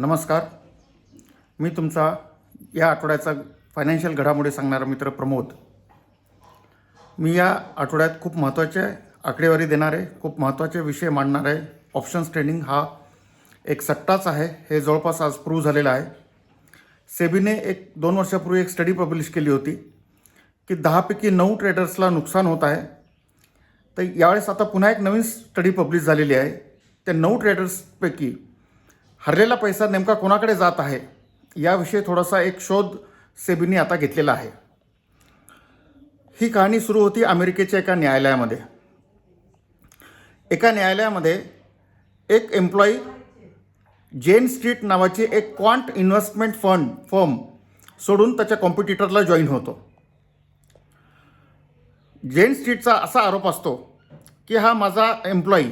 नमस्कार. मी तुमचा या आठवड्याचा फायनान्शियल घडामोडी सांगणारा मित्र प्रमोद. मी या आठवड्यात खूप महत्त्वाचे आकडेवारी देणार आहे खूप महत्त्वाचे विषय मांडणार आहे ऑप्शन्स ट्रेडिंग हा एक सट्टाच आहे. हे जवळपास आज प्रूव्ह झालेलं आहे. सेबीने एक दोन वर्षापूर्वी एक स्टडी पब्लिश केली होती की दहापैकी नऊ ट्रेडर्सला नुकसान होत आहे. तर यावेळेस आता पुन्हा एक नवीन स्टडी पब्लिश झालेली आहे. त्या नऊ ट्रेडर्सपैकी हरलेला पैसा नेमका कोणाकडे जात आहे? याविषयी थोडासा एक शोध सेबीने आता घेतलेला आहे. ही कहाणी सुरू होती अमेरिकेच्या एका न्यायालयामध्ये. एका न्यायालयामध्ये एक एम्प्लॉई जेन स्ट्रीट नावाची एक क्वांट इन्व्हेस्टमेंट फंड फर्म सोडून त्याच्या कॉम्पिटिटरला जॉईन होतो. जेन स्ट्रीटचा असा आरोप असतो की हा माझा एम्प्लॉई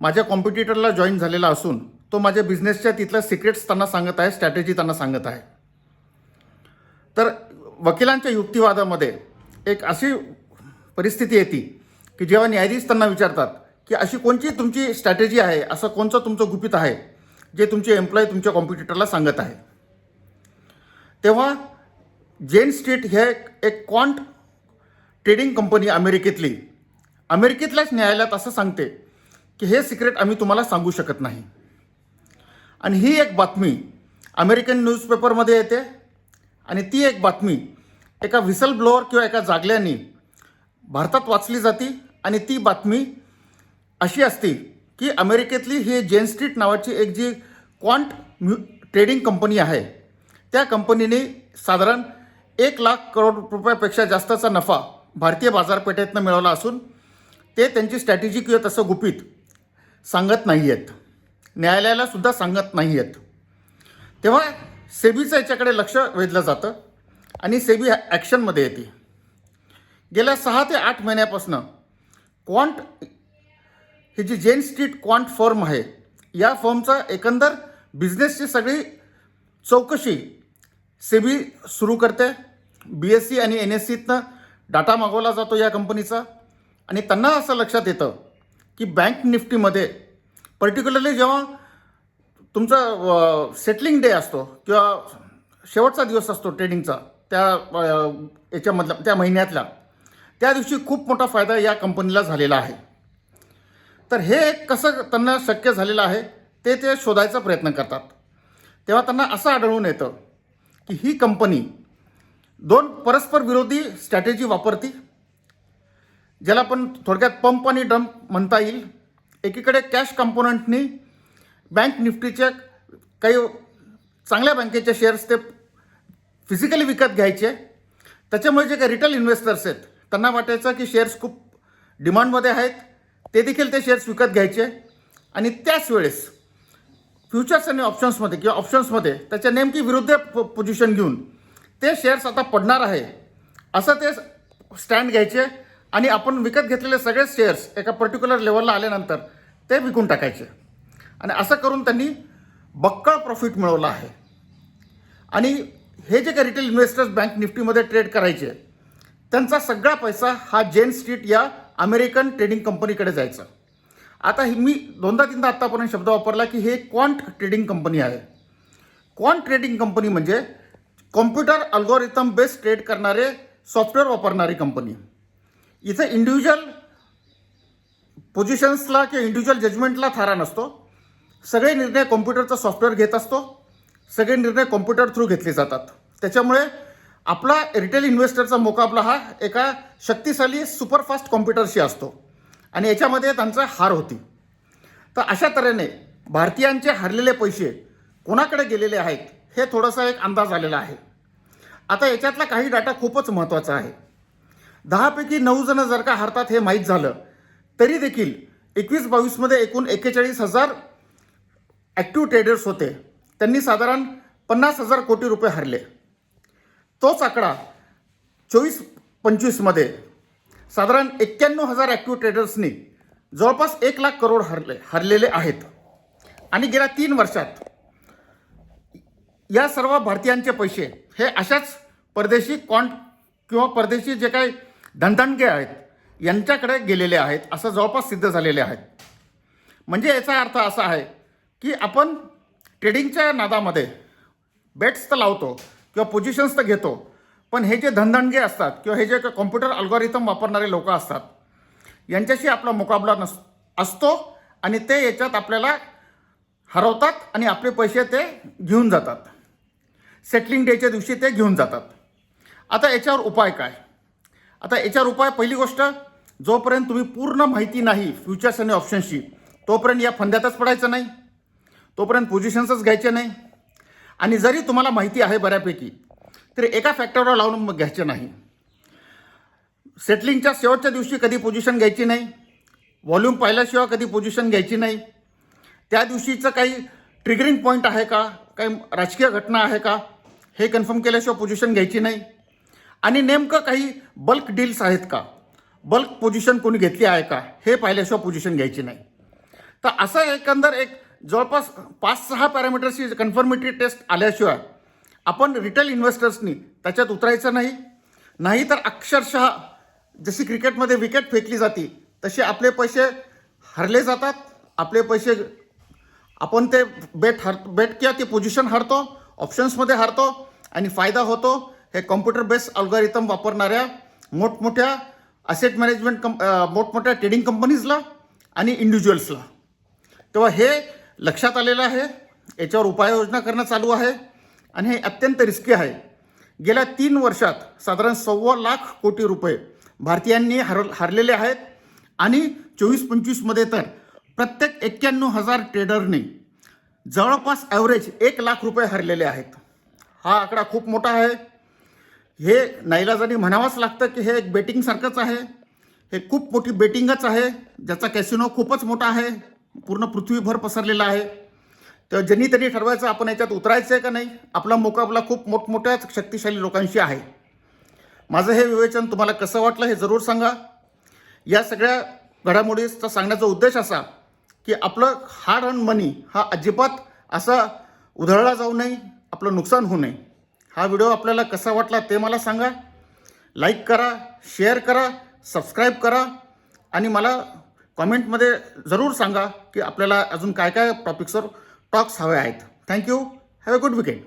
माझ्या कॉम्पिटिटरला जॉईन झालेला असून तो माझ्या बिझनेसच्या तिथल्या सिक्रेट्स त्यांना सांगत आहे स्ट्रॅटेजी त्यांना सांगत आहे. तर वकिलांच्या युक्तिवादामध्ये एक अशी परिस्थिती येते की जेव्हा न्यायाधीश त्यांना विचारतात की अशी कोणची तुमची स्ट्रॅटेजी आहे असं कोणचं तुमचं गुपित आहे जे तुमचे एम्प्लॉई तुमच्या कॉम्पिटिटरला सांगत आहे. तेव्हा जेन स्ट्रीट हे एक क्वांट ट्रेडिंग कंपनी अमेरिकेतली. अमेरिकेतल्याच न्यायालयात असं सांगते की हे सिक्रेट आम्ही तुम्हाला सांगू शकत नाही. आणि ही एक बातमी अमेरिकन न्यूजपेपरमध्ये येते. आणि ती एक बातमी एका व्हिसल ब्लोअर किंवा एका जागल्याने भारतात वाचली जाते. आणि ती बातमी अशी असते की अमेरिकेतली ही जेन स्ट्रीट नावाची एक जी क्वांट म्यु ट्रेडिंग कंपनी आहे. त्या कंपनीने साधारण एक लाख करोड रुपयापेक्षा जास्तचा नफा भारतीय बाजारपेठेतनं मिळवला असून ते त्यांची स्ट्रॅटेजी किंवा तसं गुपित सांगत नाही आहेत न्यायालयाला सुद्धा सांगत नाही आहेत तेव्हा सेबीचं याच्याकडे लक्ष वेधलं जातं आणि सेबी ॲक्शनमध्ये येते. गेल्या सहा ते आठ महिन्यापासून क्वांट ही जी जेन स्ट्रीट क्वांट फर्म आहे या फर्मचा एकंदर बिझनेसची सगळी चौकशी सेबी सुरू करते. बी एस सी आणि एन एस सीतनं डाटा मागवला जातो या कंपनीचा. आणि त्यांना असं लक्षात येतं की बँक निफ्टीमध्ये पर्टिक्युलरली जेव्हा तुमचा सेटलिंग डे असतो किंवा शेवटचा दिवस असतो ट्रेडिंगचा त्या याच्यामधला त्या महिन्यातला त्या दिवशी खूप मोठा फायदा या कंपनीला झालेला आहे. तर हे एक कसं त्यांना शक्य झालेलं आहे ते ते शोधायचा प्रयत्न करतात. तेव्हा त्यांना असं आढळून येतं की ही कंपनी दोन परस्पर विरोधी स्ट्रॅटेजी वापरती ज्याला आपण थोडक्यात पंप आणि डंप म्हणता येईल. एकीकडे कॅश कंपोनंटनी बँक निफ्टीच्या काही चांगल्या बँकेच्या शेअर्स ते फिजिकली विकत घ्यायचे. त्याच्यामुळे जे काही रिटेल इन्व्हेस्टर्स आहेत त्यांना वाटायचं की शेअर्स खूप डिमांडमध्ये आहेत ते देखील ते शेअर्स विकत घ्यायचे. आणि त्याच वेळेस फ्युचर्स आणि ऑप्शन्समध्ये किंवा ऑप्शन्समध्ये त्याच्या नेमकी विरुद्ध पोझिशन घेऊन ते शेअर्स आता पडणार आहे असं ते स्टँड घ्यायचे. आणि आपण विकत घेतलेले सगळे शेअर्स एका पर्टिक्युलर लेवलला आल्यानंतर ते विकून टाकायचे. आणि असं करून त्यांनी बक्कळ प्रॉफिट मिळवलं आहे. आणि हे जे काही रिटेल इन्व्हेस्टर्स बँक निफ्टीमध्ये ट्रेड करायचे त्यांचा सगळा पैसा हा जेन स्ट्रीट या अमेरिकन ट्रेडिंग कंपनीकडे जायचा. आता ही मी दोनदा तीनदा आत्तापर्यंत शब्द वापरला की हे क्वांट ट्रेडिंग कंपनी आहे. क्वांट ट्रेडिंग कंपनी म्हणजे कॉम्प्युटर अल्गोरिथम बेस्ड ट्रेड करणारे सॉफ्टवेअर वापरणारी कंपनी इथं इंडिव्हिज्युअल पोझिशन्सला किंवा इंडिव्हिज्युअल जजमेंटला थारा नसतो. सगळे निर्णय कॉम्प्युटरचा सॉफ्टवेअर घेत असतो. सगळे निर्णय कॉम्प्युटर थ्रू घेतले जातात. त्याच्यामुळे आपला रिटेल इन्व्हेस्टरचा मुकाबला हा एका शक्तिशाली सुपरफास्ट कॉम्प्युटरशी असतो. आणि याच्यामध्ये त्यांचा हार होती. तर अशा तऱ्हेने भारतीयांचे हरलेले पैसे कोणाकडे गेलेले आहेत हे थोडासा एक अंदाज आलेला आहे. आता याच्यातला काही डाटा खूपच महत्त्वाचा आहे. दहापैकी नऊ जणं जर का हरतात हे माहीत झालं तरी देखील एकवीस बावीसमध्ये एकूण एक्केचाळीस हजार ॲक्टिव्ह ट्रेडर्स होते. त्यांनी साधारण पन्नास हजार कोटी रुपये हरले. तोच आकडा चोवीस पंचवीसमध्ये साधारण एक्क्याण्णव हजार ॲक्टिव्ह ट्रेडर्सनी जवळपास एक लाख करोड हरले हरलेले आहेत. आणि गेल्या तीन वर्षात या सर्व भारतीयांचे पैसे हे अशाच परदेशी कॉन्ट किंवा परदेशी जे काही धनधणके आहेत यांच्याकडे गेलेले आहेत असं जवळपास सिद्ध झालेले आहेत. म्हणजे याचा अर्थ असा आहे की आपण ट्रेडिंगच्या नादामध्ये बेट्स तर लावतो किंवा पोझिशन्स तर घेतो पण हे जे धनधणगे असतात किंवा हे जे कॉम्प्युटर अल्गोरिथम वापरणारे लोक असतात यांच्याशी आपला मुकाबला नस असतो आणि ते याच्यात आपल्याला हरवतात आणि आपले पैसे ते घेऊन जातात. सेटलिंग डेच्या दिवशी ते घेऊन जातात. आता याच्यावर उपाय काय? आता याच्यावर उपाय पहिली गोष्ट जोपर्यंत तुम्ही पूर्ण माहिती नाही फ्युचर्स आणि ऑप्शन्सची तोपर्यंत या फंद्यातच पडायचं नाही. तोपर्यंत पोझिशन्सच घ्यायचे नाही. आणि जरी तुम्हाला माहिती आहे बऱ्यापैकी तरी एका फॅक्टरवर लावून मग घ्यायचे नाही. सेटलिंगच्या शेवटच्या दिवशी कधी पोझिशन घ्यायची नाही. व्हॉल्यूम पाहिल्याशिवाय कधी पोझिशन घ्यायची नाही. त्या दिवशीचं काही ट्रिगरिंग पॉईंट आहे का? काही राजकीय घटना आहे का? हे कन्फर्म केल्याशिवाय पोझिशन घ्यायची नाही. आणि नेमकं काही बल्क डील्स आहेत का? बल्क पोझिशन कोणी घेतली आहे का? हे पाहिल्याशिवाय पोझिशन घ्यायची नाही. तर असं एकंदर एक जवळपास पाच सहा पॅरामीटर्सची कन्फर्मेटरी टेस्ट आल्याशिवाय आपण रिटेल इन्व्हेस्टर्सनी त्याच्यात उतरायचं नाही. नाही तर अक्षरशः जशी क्रिकेटमध्ये विकेट फेकली जाते तसे आपले पैसे हरले जातात. आपले पैसे आपण ते बेट हर बेट किंवा ते पोझिशन हरतो ऑप्शन्समध्ये हरतो आणि फायदा होतो. हे कॉम्प्युटर बेस्ड अल्गोरिथम वापरणाऱ्या मोठमोठ्या असेट मॅनेजमेंट कंप मोठमोठ्या ट्रेडिंग कंपनीजला आणि इंडिव्हिज्युअल्सला तेव्हा हे लक्षात आलेलं आहे. याच्यावर उपाययोजना करणं चालू आहे. आणि हे अत्यंत रिस्की आहे. गेल्या तीन वर्षात साधारण सव्वा लाख कोटी रुपये भारतीयांनी हर हरलेले आहेत. आणि चोवीस पंचवीसमध्ये तर प्रत्येक एक्क्याण्णव हजार ट्रेडरने जवळपास ॲव्हरेज एक लाख रुपये हरलेले आहेत. हा आकडा खूप मोठा आहे. हे नाईलाजाने म्हणावंच लागतं की हे एक बेटिंगसारखंच आहे. हे खूप मोठी बेटिंगच आहे. ज्याचा कॅसिनो खूपच मोठा आहे. पूर्ण पृथ्वीभर पसरलेला आहे. तर ज्यांनी त्यांनी ठरवायचं आपण याच्यात उतरायचं आहे का नाही आपला मुकाबला खूप मोठमोठ्या शक्तिशाली लोकांशी आहे. माझं हे विवेचन तुम्हाला कसं वाटलं हे जरूर सांगा. या सगळ्या घडामोडीचा सांगण्याचा उद्देश असा की आपलं हार्ड अर्न मनी हा अजिबात असा उधळला जाऊ नये आपलं नुकसान होऊ नये. हा व्हिडिओ आपल्याला कसा वाटला ते मला सांगा. लाईक करा शेअर करा सबस्क्राईब करा आणि मला कॉमेंटमध्ये जरूर सांगा की आपल्याला अजून काय काय टॉपिक्सवर टॉक्स हवे आहेत. Thank you have a good weekend